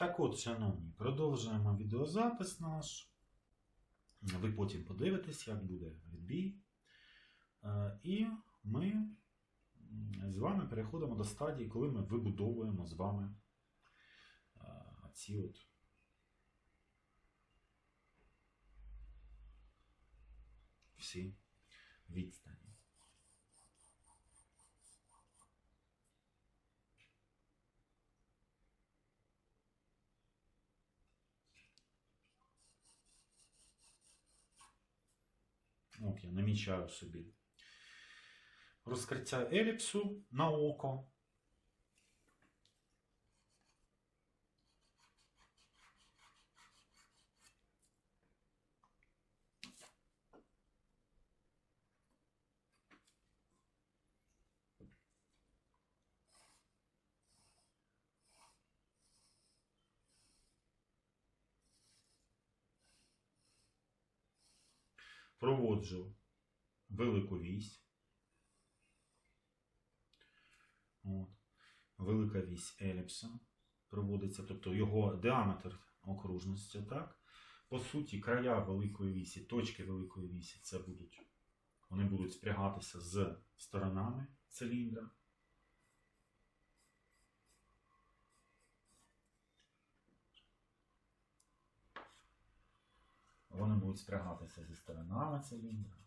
Так от, шановні, продовжуємо відеозапис наш. Ви потім подивитесь, як буде відбій. Е, І ми з вами переходимо до стадії, коли ми вибудовуємо з вами е, ці от всі відстані. От я намічаю собі розкриття еліпсу на око. Проводжу велику вісь. От. Велика вісь еліпса проводиться, тобто його діаметр окружності, так? По суті, края великої вісі, точки великої вісі, це будуть, вони будуть спрягатися з сторонами циліндра. Вони будуть спрягатися зі сторонами циліндра.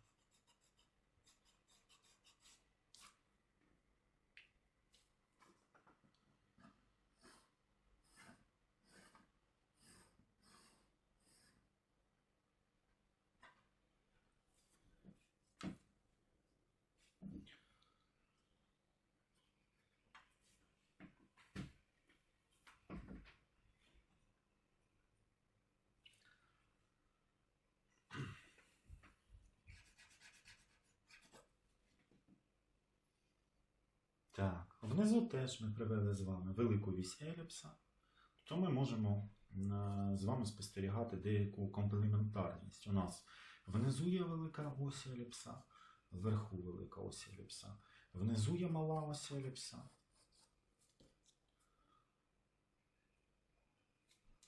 Так, внизу теж ми привели з вами велику вісь еліпса, то ми можемо е, з вами спостерігати деяку комплементарність. У нас внизу є велика ось еліпса, вверху велика ось еліпса, внизу є мала ось еліпса.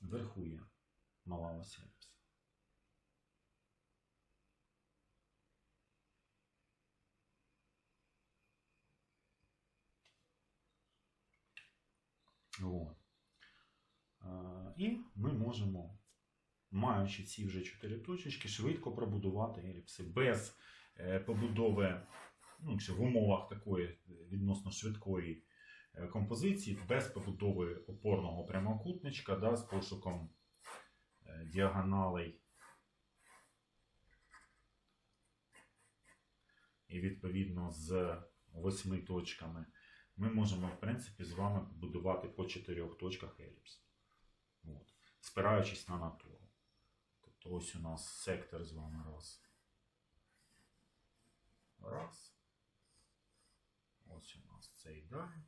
Вверху є мала ось еліпса. От. І ми можемо, маючи ці вже чотири точечки, швидко пробудувати еліпси без е, побудови ну, в умовах такої е, відносно швидкої е, композиції, без побудови опорного прямокутничка да, з пошуком діагоналей і відповідно з восьми точками ми можемо, в принципі, з вами побудувати по чотирьох точках еліпс. От. Спираючись на натуру. Тобто ось у нас сектор з вами раз. Раз. Ось у нас цей далі.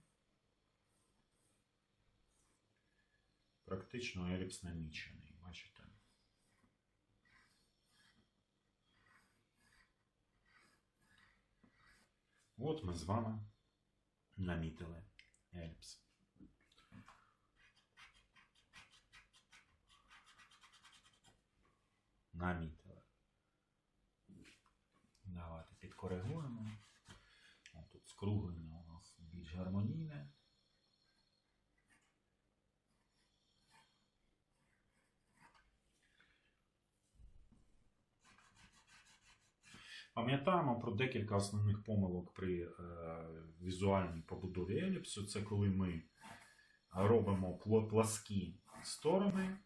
Практично еліпс намічений, бачите? От ми з вами намітили Ельпс. Намітили. Давайте підкоригуємо. Тут скруглення у нас більш гармонійне. Пам'ятаємо про декілька основних помилок при е, візуальній побудові еліпсу. Це коли ми робимо пла- пласкі сторони.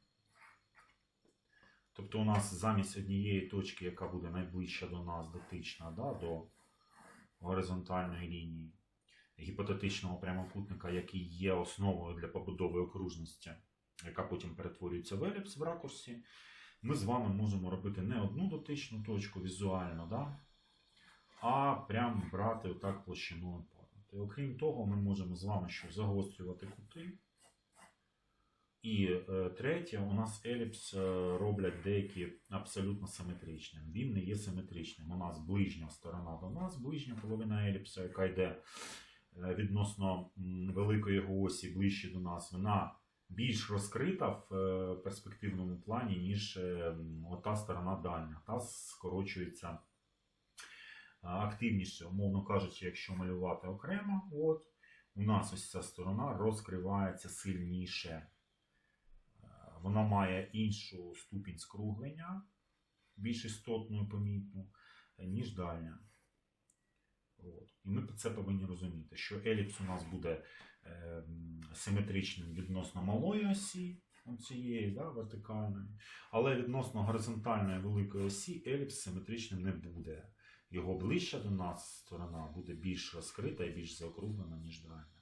Тобто у нас замість однієї точки, яка буде найближча до нас, дотична да, до горизонтальної лінії гіпотетичного прямокутника, який є основою для побудови окружності, яка потім перетворюється в еліпс в ракурсі, ми з вами можемо робити не одну дотичну точку візуально, да? А прям брати отак площиною падати. Окрім того, ми можемо з вами ще загострювати кути. І е, третє, у нас еліпс е, роблять деякі абсолютно симетричним. Він не є симетричним. У нас ближня сторона до нас, ближня половина еліпса, яка йде е, відносно великої його осі ближче до нас, вона більш розкрита в е, перспективному плані, ніж е, м, ота сторона дальня. Та скорочується активніше, умовно кажучи, якщо малювати окремо, от, у нас ось ця сторона розкривається сильніше. Е, Вона має іншу ступінь скруглення, більш істотну і помітну, ніж дальня. От. І ми це повинні розуміти, що еліпс у нас буде е, симетричним відносно малої осі, цієї да, вертикальної, але відносно горизонтальної великої осі еліпс симетричним не буде. Його ближча до нас сторона буде більш розкрита і більш заокруглена, ніж дальня.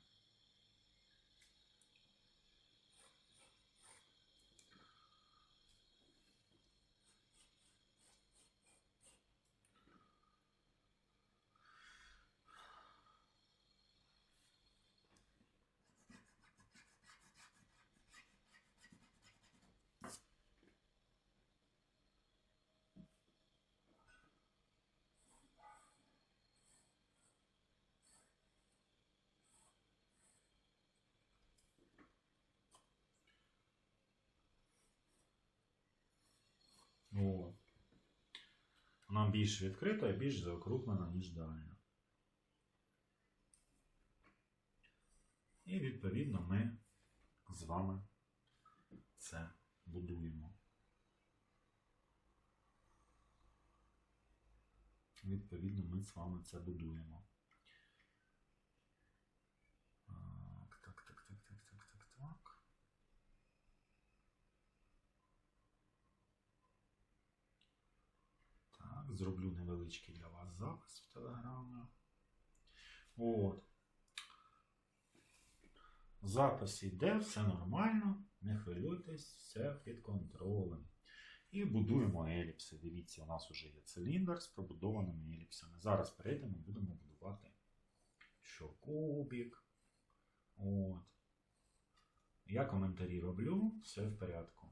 От. Вона більш відкрита і більш заокруглена, ніж дальня. І відповідно ми з вами це будуємо. Відповідно, ми з вами це будуємо. Так, так, так, так, так, так, так, так. Так, зроблю невеличкий для вас запис в телеграмі. От. Запис йде, все нормально, не хвилюйтесь, все під контролем. І будуємо еліпси. Дивіться, у нас вже є циліндр з пробудованими еліпсами. Зараз перейдемо, будемо будувати що кубік. От. Я коментарі роблю, все в порядку.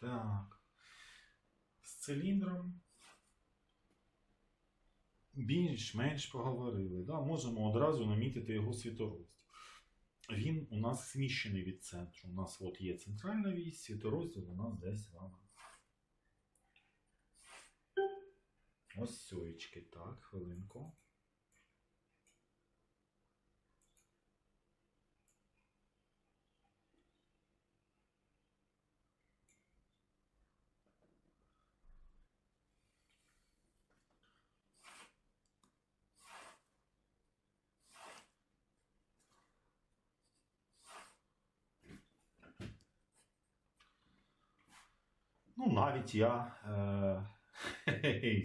Так. З циліндром більш-менш поговорили. Да? Можемо одразу намітити його світорозділ. Він у нас зміщений від центру. У нас от є центральна вісь, світорозділ у нас десь вами. Ось сьоєчки. Так, хвилинку. Ну, навіть я е,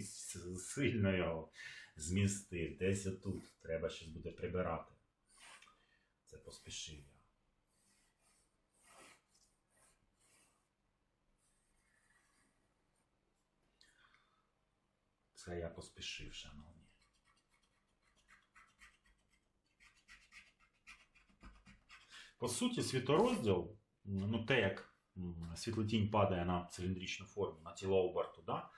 сильно його змістив. Десь отут. Треба щось буде прибирати. Це поспішив я. Це я поспішив, шановні. По суті, світорозділ, ну те, як світлотінь падає на циліндричну форму, на тіло оберту, да?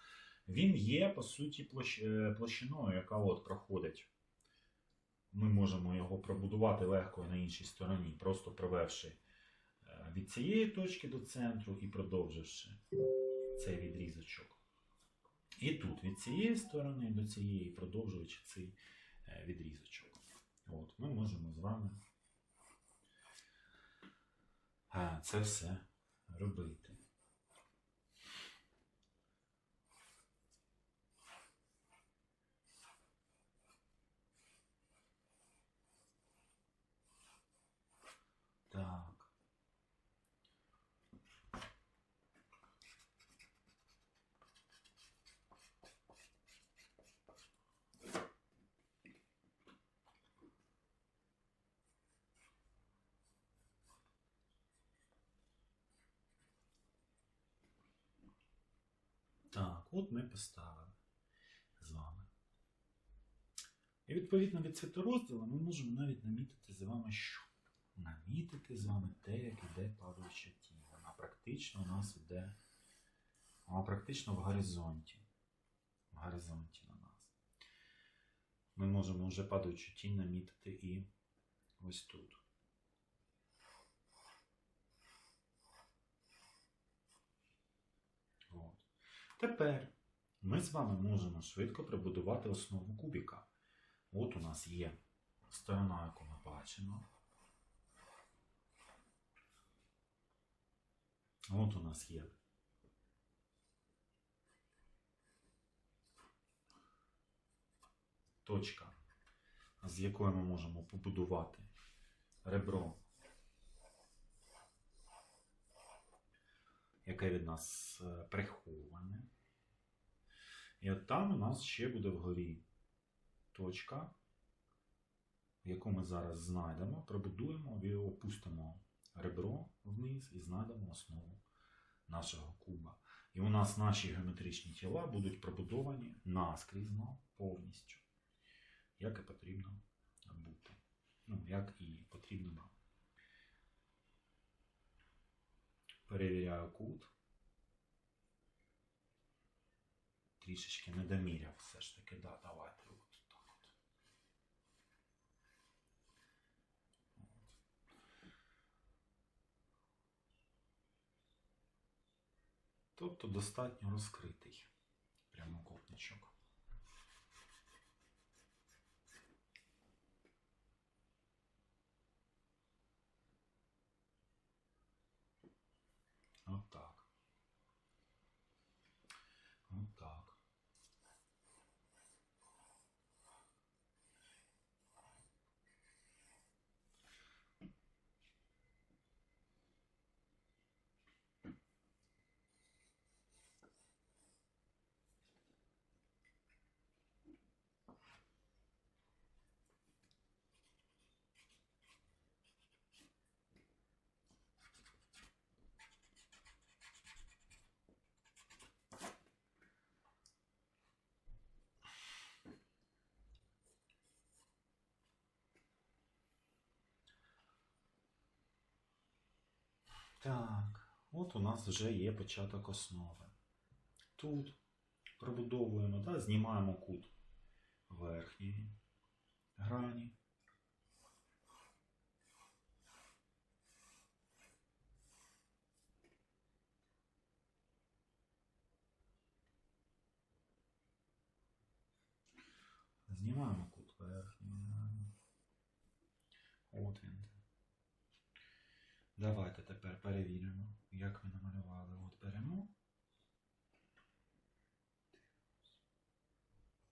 він є, по суті, е, площиною, яка от проходить. Ми можемо його пробудувати легко на іншій стороні, просто провевши е, від цієї точки до центру і продовживши цей відрізочок. І тут від цієї сторони до цієї, продовжуючи цей е, відрізочок. От, ми можемо з вами це все робити. Так. Так, от ми поставили з вами. І відповідно від цвіторозділу ми можемо навіть намітити з вами що? Намітити з вами те, як іде падаюча тінь. Вона практично у нас іде. Вона практично в горизонті. В горизонті на нас. Ми можемо вже падаючу тінь намітити і ось тут. От. Тепер ми з вами можемо швидко прибудувати основу кубіка. От у нас є сторона, яку ми бачимо. От у нас є. Точка, з якої ми можемо побудувати ребро, яке від нас е, приховане. І от там у нас ще буде вгорі точка, яку ми зараз знайдемо, пробудуємо, опустимо ребро вниз і знайдемо основу нашого куба. І у нас наші геометричні тіла будуть пробудовані наскрізно повністю, як і потрібно бути. Ну, як і потрібно нам. Перевіряю кут. Трішечки не доміряв все ж таки, да, давайте от так от. Тобто достатньо розкритий прямокутничок. Отак. Отак. Так, от у нас вже є початок основи. Тут пробудовуємо, да, знімаємо кут верхньої грані. Знімаємо кут верхньої грані. От він. Давайте тепер перевіримо, як ви намалювали. От беремо.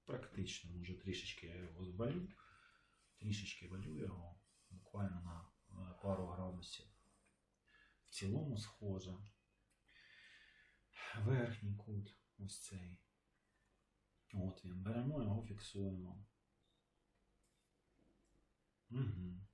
Практично, може трішечки я його звалю. Трішечки валю його, буквально на е, пару градусів. В цілому схоже. Верхній кут, ось цей. От він. Беремо його, фіксуємо. Угу.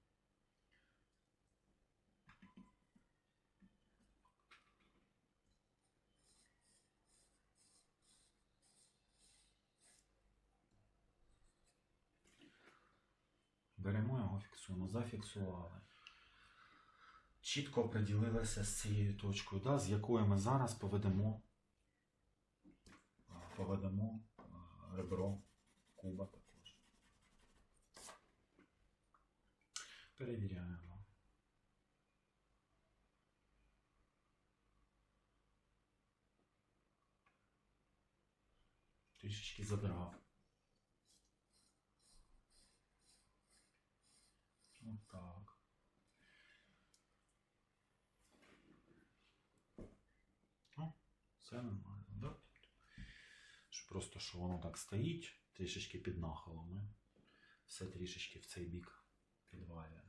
Беремо його, фіксуємо, зафіксували. Чітко оприділилися з цією точкою, да, з якою ми зараз поведемо, поведемо ребро куба також. Перевіряємо. Трішечки задрав. Отак. О, все нормально, да? Що просто що воно так стоїть, трішечки під нахилом, все трішечки в цей бік підвалює.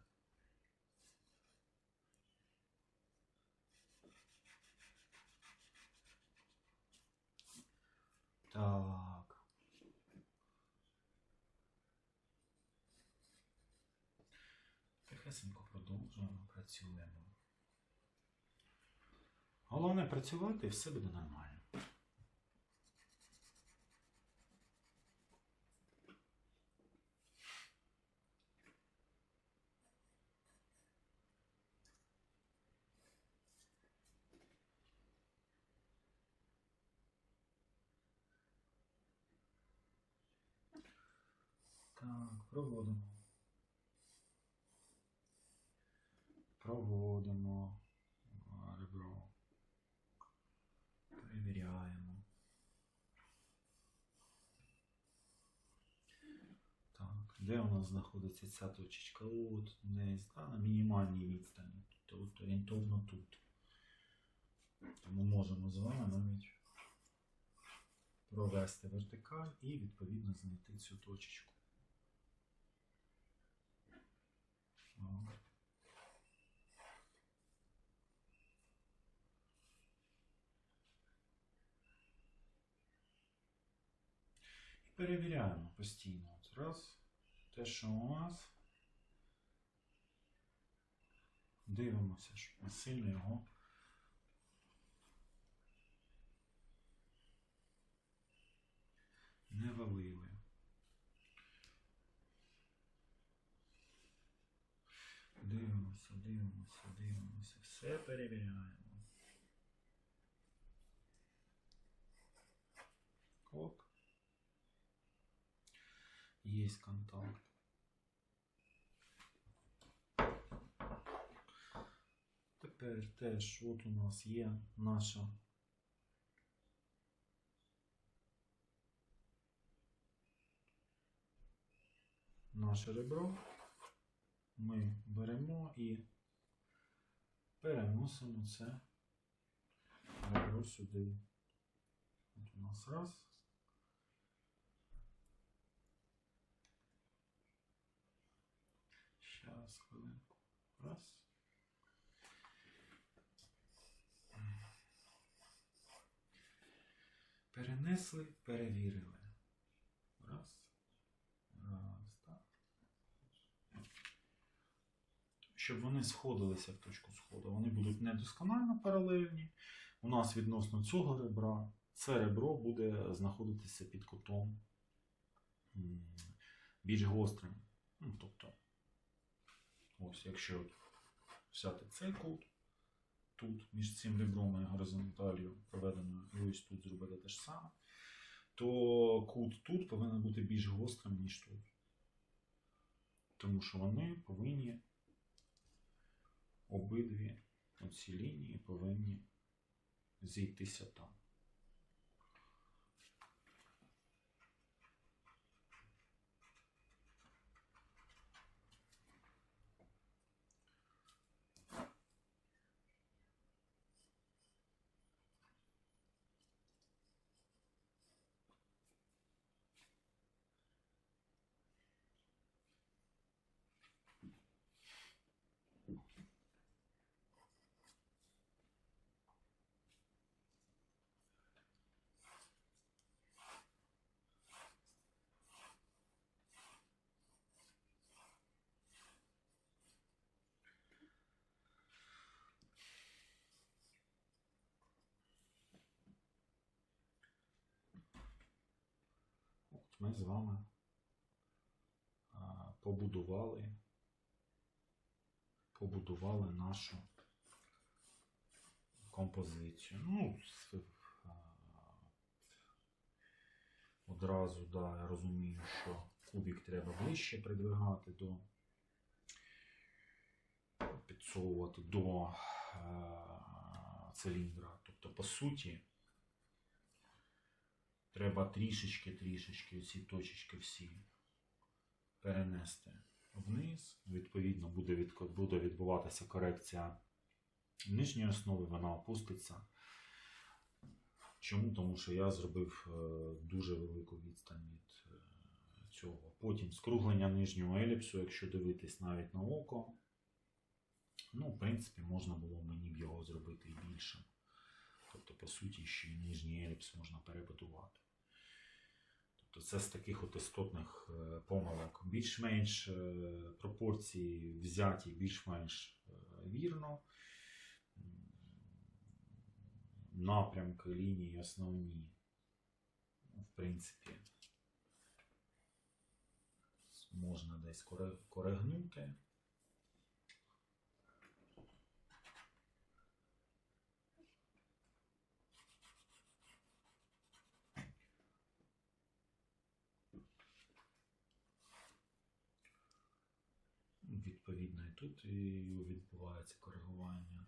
Так. тихесенько продовжуємо, працюємо. Головне працювати і все буде нормально. Так, проводимо. Проводимо ребро. Перевіряємо. Так, де у нас знаходиться ця точечка? От десь, да, на мінімальній відстані. Тобто орієнтовно тут. Тому можемо з вами навіть провести вертикаль і відповідно знайти цю точечку. Перевіряємо постійно. От Раз. Те, що у нас. Дивимося, щоб не сильно його не валили. Дивимося, дивимося, дивимося. Все перевіряємо. Є контакт. Тепер теж от у нас є наша наше ребро. Ми беремо і переносимо це ребро сюди. От у нас раз. Зараз хвилинку. Раз. Перенесли, перевірили. Раз. Раз, так. Щоб вони сходилися в точку сходу. Вони будуть недосконально паралельні. У нас відносно цього ребра це ребро буде знаходитися під кутом більш гострим. Ну, тобто, ось якщо взяти цей кут, тут між цим ребром і горизонталью проведеною, і ось тут зробити те ж саме, то кут тут повинен бути більш гострим, ніж тут. Тому що вони повинні обидві оці лінії повинні зійтися там. От ми з вами побудували, побудували нашу композицію. Ну, одразу да, я розумію, що кубик треба ближче придвигати до підсовувати до е, циліндра. Тобто, по суті, треба трішечки-трішечки ці точечки всі перенести вниз. Відповідно, буде, від, буде відбуватися корекція нижньої основи, вона опуститься. Чому? Тому що я зробив е, дуже велику відстань від е, цього. Потім скруглення нижнього еліпсу, якщо дивитись навіть на око. Ну, в принципі, можна було мені б його зробити і більшим. Тобто, по суті, ще й нижній еліпс можна перебудувати. Тобто це з таких от істотних е, помилок. Більш-менш е, пропорції взяті більш-менш е, вірно. Напрямки лінії основні. В принципі, можна десь коригнути. Тут і відбувається коригування.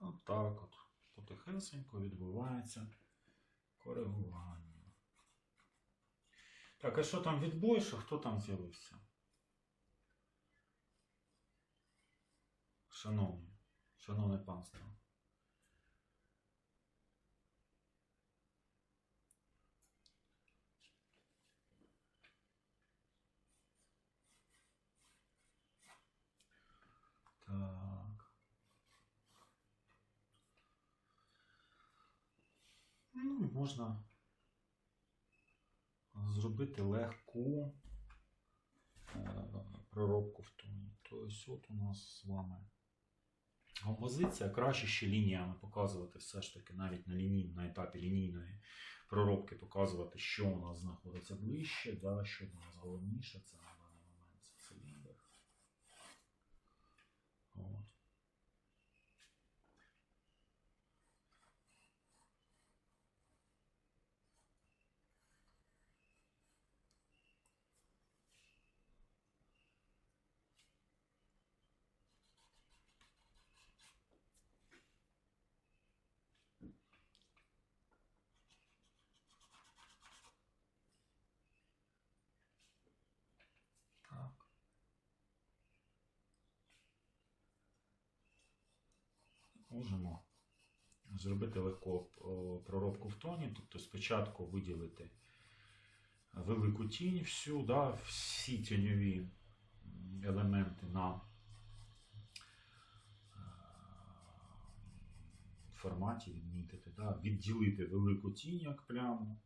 Отак от. Потихесенько відбувається коригування. Так, а що там відбой, що хто там з'явився? Шановні, шановне панство. Так. Ну, можна зробити легку е, проробку в тоні. Тобто от у нас з вами композиція. Краще ще лініями показувати все ж таки навіть на, ліній, на етапі лінійної проробки показувати, що у нас знаходиться ближче, да, що у нас головніше, це на даний момент це циліндр. От. Так. Можемо зробити легку о, проробку в тоні, тобто спочатку виділити велику тінь всю, да, всі тіньові елементи на е, форматі відмітити, да, відділити велику тінь як пляму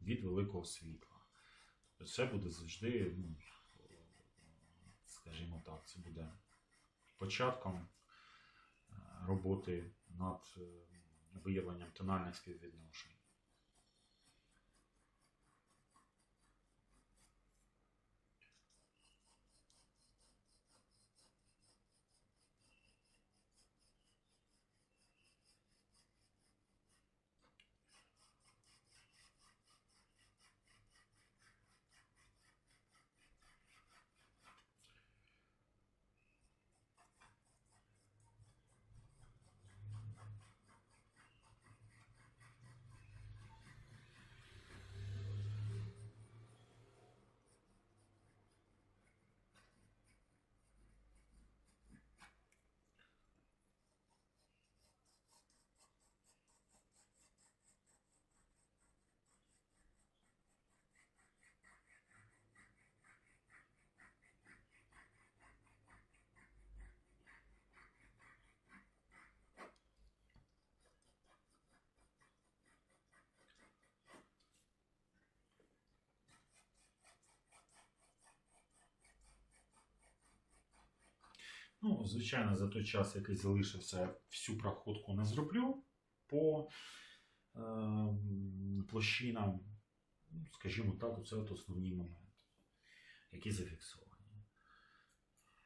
від великого світла. Тобто Це буде завжди, ну, скажімо так, це буде початком е, роботи над е, виявленням тональних співвідношень. Ну, звичайно, за той час, який залишився, всю проходку не зроблю по е, площинам, скажімо так, це от основні моменти, які зафіксовані.